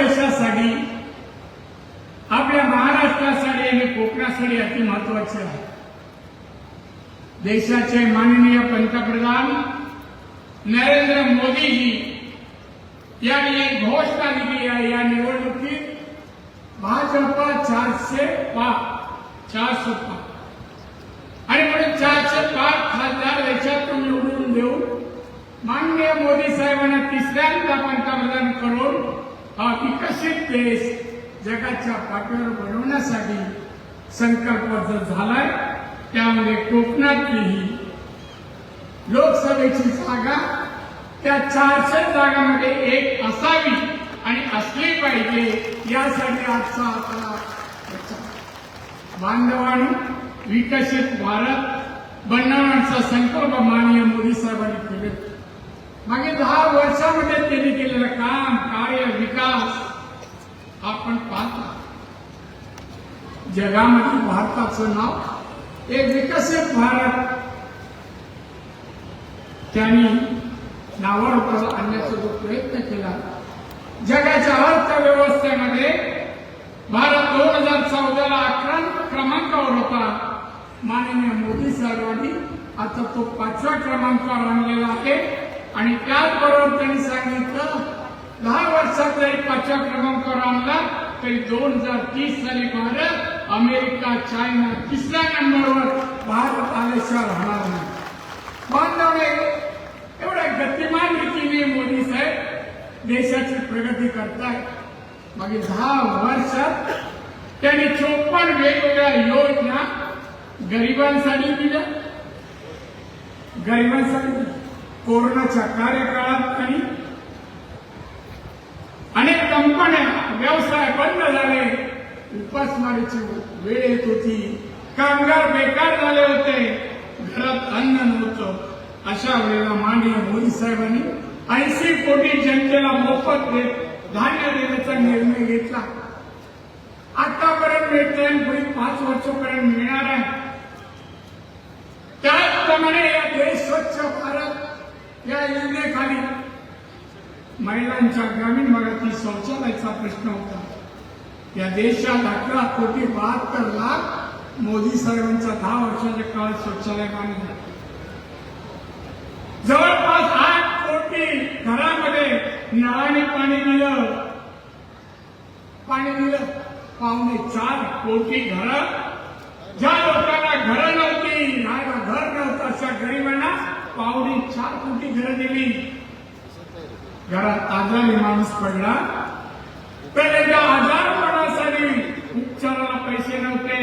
देशासाठी आपल्या महाराष्ट्रासाठी आणि कोकणासाठी अति महत्त्वाचे आहे. देशाचे माननीय पंतप्रधान नरेंद्र मोदीजी यांनी एक घोषणा दिली आहे या निवडणुकीत भाजपा चारशे पाच चारशे पाच. आणि म्हणून चारशे पाच खासदार देशातून निवडून देऊन माननीय मोदी साहेबांना तिसऱ्यांदा पंतप्रधान करून हा विकसित देश जगाच्या पाठीवर बनवण्यासाठी संकल्प झालाय त्यामध्ये कोकणातलीही लोकसभेची जागा त्या चारशे जागांमध्ये एक असावी आणि असली पाहिजे यासाठी आजचा आपला प्रचार. बांधवांनो विकसित भारत बनवण्याचा संकल्प माननीय मोदी साहेबांनी केले मागे दहा वर्षामध्ये त्यांनी केलेलं काम कार्य विकास आपण पाहता जगामध्ये भारताचं नाव एक विकसित भारत. त्यांनी नावारूपाला आणण्याचा जो प्रयत्न केला जगाच्या अर्थव्यवस्थेमध्ये भारत दोन हजार चौदाला अकरा क्रमांकावर होता. माननीय मोदी साहेबांनी आता तो पाचव्या क्रमांकावर आणलेला आहे. आणि त्याचबरोबर त्यांनी सांगितलं दहा वर्षात जरी पाचव्या क्रमांकावर आणला तरी दोन हजार तीस साली भारत अमेरिका चायना तिसऱ्या नंबरवर भारत आल्याशिवाय राहणार नाही. बांधवणे एवढ्या गतिमान रीतीने मोदी साहेब देशाची प्रगती करताय मागे दहा वर्षात त्यांनी चोपन्न वेगवेगळ्या योजना गरिबांसाठी दिल्या. गरिबांसाठी कोरोनाच्या कार्यकाळात आणि अनेक कंपन्या व्यवसाय बंद झाले. उपासमारीची वेळ येत होती. कामगार बेकार झाले होते. घरात अन्न नव्हतं. अशा वेळेला माननीय मोदी साहेबांनी ऐंशी कोटी जनतेला मोफत देत धान्य देण्याचा निर्णय घेतला. आतापर्यंत मिळते आणि पुढील पाच वर्षापर्यंत मिळणार आहे. त्याचप्रमाणे या देश स्वच्छ भारत या योजनेखाली महिलांच्या ग्रामीण भागातील शौचालयाचा प्रश्न होता. या देशात अकरा कोटी बहात्तर लाख मोदी साहेबांचा दहा वर्षाच्या काळात शौचालय बांधले. जवळपास आठ कोटी घरामध्ये नळाने पाणी दिलं. पाणी दिलं. पावणे चार कोटी घरं. ज्या लोकांना घरं नव्हती राहायला घर नव्हतं अशा गरिबांना पावणे चार कोटी घरं दिली. घरात आजारी माणूस पडला. तर एकदा आजारपणासाठी उपचाराला पैसे नव्हते.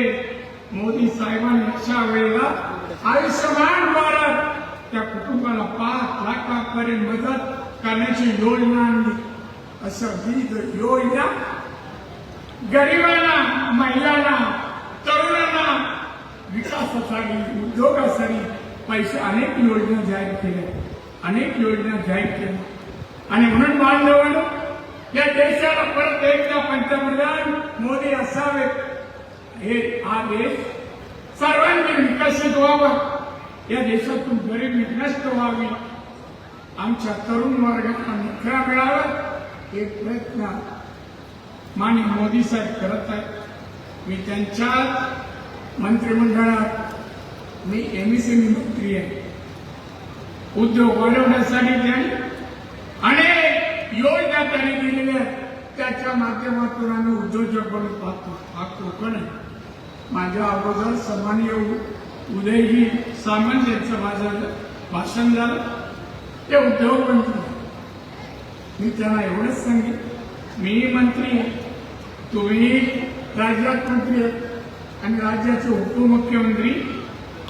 मोदी साहेबांनी अशा वेळेला आयुष्यमान भारत त्या कुटुंबाला पाच लाखापर्यंत मदत करण्याची योजना आणली. अशा विविध योजना गरिबांना महिलांना तरुणांना विकासासाठी उद्योगासाठी पैसे अनेक योजना जाहीर केल्या. अनेक योजना जाहीर केल्या. आणि म्हणून बांधवांना या देशाला परत एकदा पंतप्रधान मोदी असावेत हे हा देश सर्वांनी विकसित व्हावा. या देशातून गरिबी नष्ट व्हावी. आमच्या तरुण वर्गाला नोकऱ्या मिळावा एक प्रयत्न माननीय मोदी साहेब करत आहेत. मी त्यांच्याच मंत्रिमंडळात मी एमएसएमई मंत्री आहे. उद्योग वाढवण्यासाठी त्यांनी अनेक त्याने त्यांनी आहेत त्याच्या माध्यमातून आम्ही उद्योजक बनून पाहतो. हा कोकण आहे माझ्या अगोदर समान येऊ उदयजी सामंत यांचं माझं भाषण झालं. ते उद्योग मंत्री मी त्यांना एवढंच सांगेन. मी मंत्री आहे. तुम्ही राज्यात मंत्री आहेत. आणि राज्याचे उपमुख्यमंत्री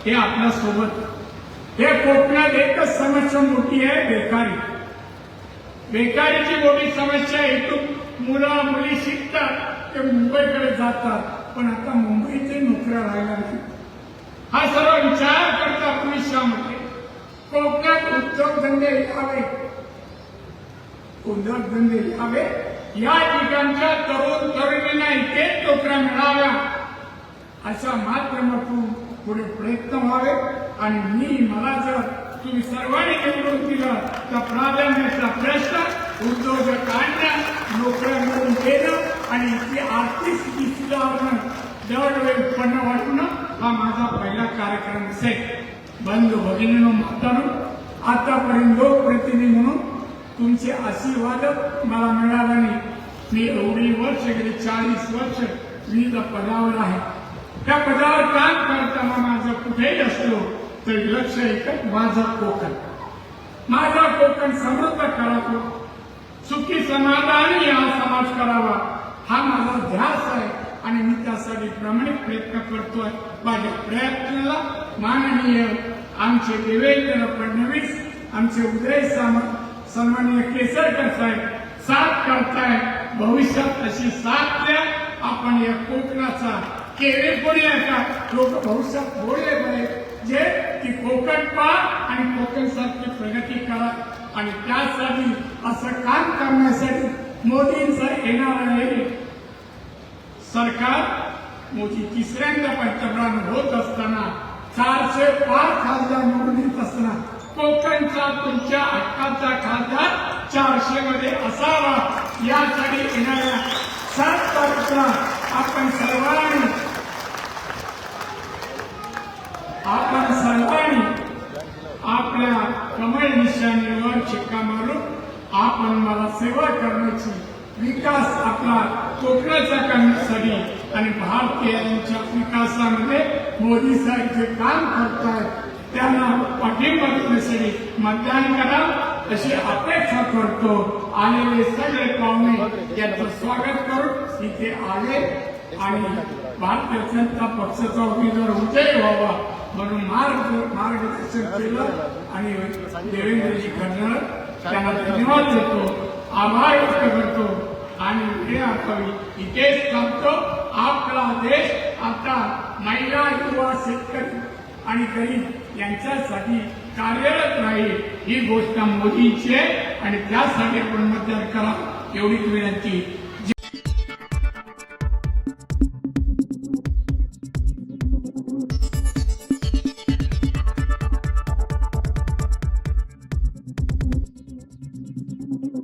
हे आपल्यासोबत हे कोकणात एकच समस्या मोठी आहे बेकारी. बेकारीची मोठी समस्या आहे. इथून मुलं मुली शिकतात. ते मुंबईकडे जातात. पण आता मुंबईचे नोकऱ्या राहिल्या नाही हा सर्व विचार करता भविष्यामध्ये कोकणात उद्योगधंदे यावे. उद्योगधंदे यावे. या ठिकाणच्या तरुण तरुणींना इथेच नोकऱ्या मिळाव्या. अशा माध्यमातून पुढे प्रयत्न व्हावे. आणि मी मला जर तुम्ही सर्वांनी निवडून दिलं. तर प्राधान्याचा प्रश्न उद्योजकांना नोकऱ्या मिळून केलं आणि इथली आर्थिक स्थिती सुधारणं दरवेळी उत्पन्न वाढवणं हा माझा पहिला कार्यक्रम असेल बंधू भगिनीनो म्हातारू आतापर्यंत लोकप्रतिनिधी म्हणून तुमचे आशीर्वाद मला मिळाला नाही. मी एवढी वर्ष गेली चाळीस वर्ष विविध पदावर आहे. त्या पदावर काम करताना माझं कुठेही असलो ते लक्ष एकच माझा कोकण माझा कोकण समृद्ध करावं. सुखी समाधानी हा समाज करावा. हा माझा ध्यास आहे. आणि मी त्यासाठी प्रामाणिक प्रयत्न करतोय. माझ्या प्रयत्नाला माननीय आमचे देवेंद्र फडणवीस आमचे उदय सामंत सन्माननीय केसरकर साहेब साथ करताय. भविष्यात अशी साथ द्या. आपण या कोकणाचा केळे कोणी का लोक भविष्यात बोलले पाहिजे जे की कोकण पा आणि कोकण सारखी प्रगती करा. आणि त्यासाठी असं काम करण्यासाठी मोदींचं येणार आहे. सरकार मोदी तिसऱ्यांदा पंतप्रधान होत असताना चारशे पाच खासदार निवडून येत असताना कोकणचा तुमच्या हक्काचा खासदार चारशे मध्ये असावा यासाठी येणाऱ्या सात तारखेला आपण सर्वांनी आपण सर्वांनी आपल्या कमळ निशाणीवर शिक्का मारून आपण मला सेवा करण्याची विकास आपला कोकणाचा करण्यासाठी आणि भारतीयांच्या विकासामध्ये मोदी साहेब जे काम करतात त्यांना पाठिंबा देण्यासाठी मतदान करा. अशी अपेक्षा करतो. आलेले सगळे पाहुणे यांचं स्वागत करून इथे आले आणि भारतीय जनता पक्षाचा उमेदवार उदय व्हावा म्हणून मार्ग मार्गदर्शन केलं आणि देवेंद्रजी फडणवीस त्यांना धन्यवाद देतो. आभार व्यक्त करतो. आणि वेळ असावी इथेच थांबतो. आपला देश आता महिला युवा शेतकरी आणि गरीब यांच्यासाठी कार्यरत राहील. ही गोष्ट मोदींची आहे आणि त्यासाठी आपण मतदान करा. एवढीच विनंती.